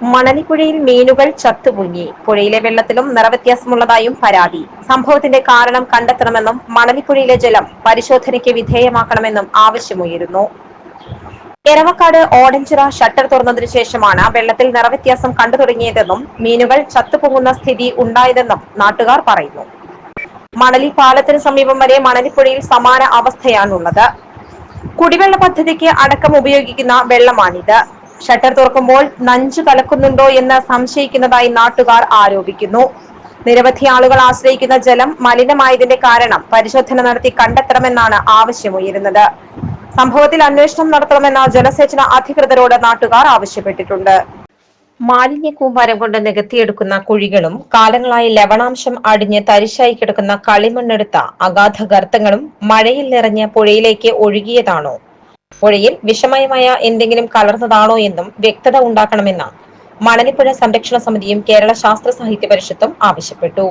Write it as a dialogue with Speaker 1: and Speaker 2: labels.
Speaker 1: മണലിപ്പുഴയിൽ മീനുകൾ ചത്തുപൊങ്ങി. പുഴയിലെ വെള്ളത്തിലും നിറവ്യത്യാസമുള്ളതായും പരാതി. സംഭവത്തിന്റെ കാരണം കണ്ടെത്തണമെന്നും മണലിപ്പുഴയിലെ ജലം പരിശോധനയ്ക്ക് വിധേയമാക്കണമെന്നും ആവശ്യമുയരുന്നു. എരവക്കാട് ഓടഞ്ചിറ ഷട്ടർ തുറന്നതിനു ശേഷമാണ് വെള്ളത്തിൽ നിറവ്യത്യാസം കണ്ടു തുടങ്ങിയതെന്നും മീനുകൾ ചത്തുപൊങ്ങുന്ന സ്ഥിതി ഉണ്ടായതെന്നും നാട്ടുകാർ പറയുന്നു. മണലി പാലത്തിന് സമീപം വരെ മണലിപ്പുഴയിൽ സമാന അവസ്ഥയാണുള്ളത്. കുടിവെള്ള പദ്ധതിക്ക് അടക്കം ഉപയോഗിക്കുന്ന വെള്ളമാണിത്. ഷട്ടർ തുറക്കുമ്പോൾ നഞ്ചു കലക്കുന്നുണ്ടോ എന്ന് സംശയിക്കുന്നതായി നാട്ടുകാർ ആരോപിക്കുന്നു. നിരവധി ആളുകൾ ആശ്രയിക്കുന്ന ജലം മലിനമായതിന്റെ കാരണം പരിശോധന നടത്തി കണ്ടെത്തണമെന്നാണ് ആവശ്യമുയരുന്നത്. സംഭവത്തിൽ അന്വേഷണം നടത്തണമെന്ന ജലസേചന അധികൃതരോട് നാട്ടുകാർ ആവശ്യപ്പെട്ടിട്ടുണ്ട്. മാലിന്യ കൂമ്പാരം കൊണ്ട് നികത്തിയെടുക്കുന്ന കുഴികളും കാലങ്ങളായി ലവണാംശം അടിഞ്ഞ് തരിശായി കിടക്കുന്ന കളിമണ്ണെടുത്ത അഗാധ ഗർത്തങ്ങളും മഴയിൽ നിറഞ്ഞ പുഴയിലേക്ക് ഒഴുകിയതാണോ? പുഴയിൽ വിഷമയമായ എന്തെങ്കിലും കലർന്നതാണോ എന്നും വ്യക്തത ഉണ്ടാക്കണമെന്ന് മണലിപ്പുഴ സംരക്ഷണ സമിതിയും കേരള ശാസ്ത്ര സാഹിത്യ പരിഷത്തും ആവശ്യപ്പെട്ടു.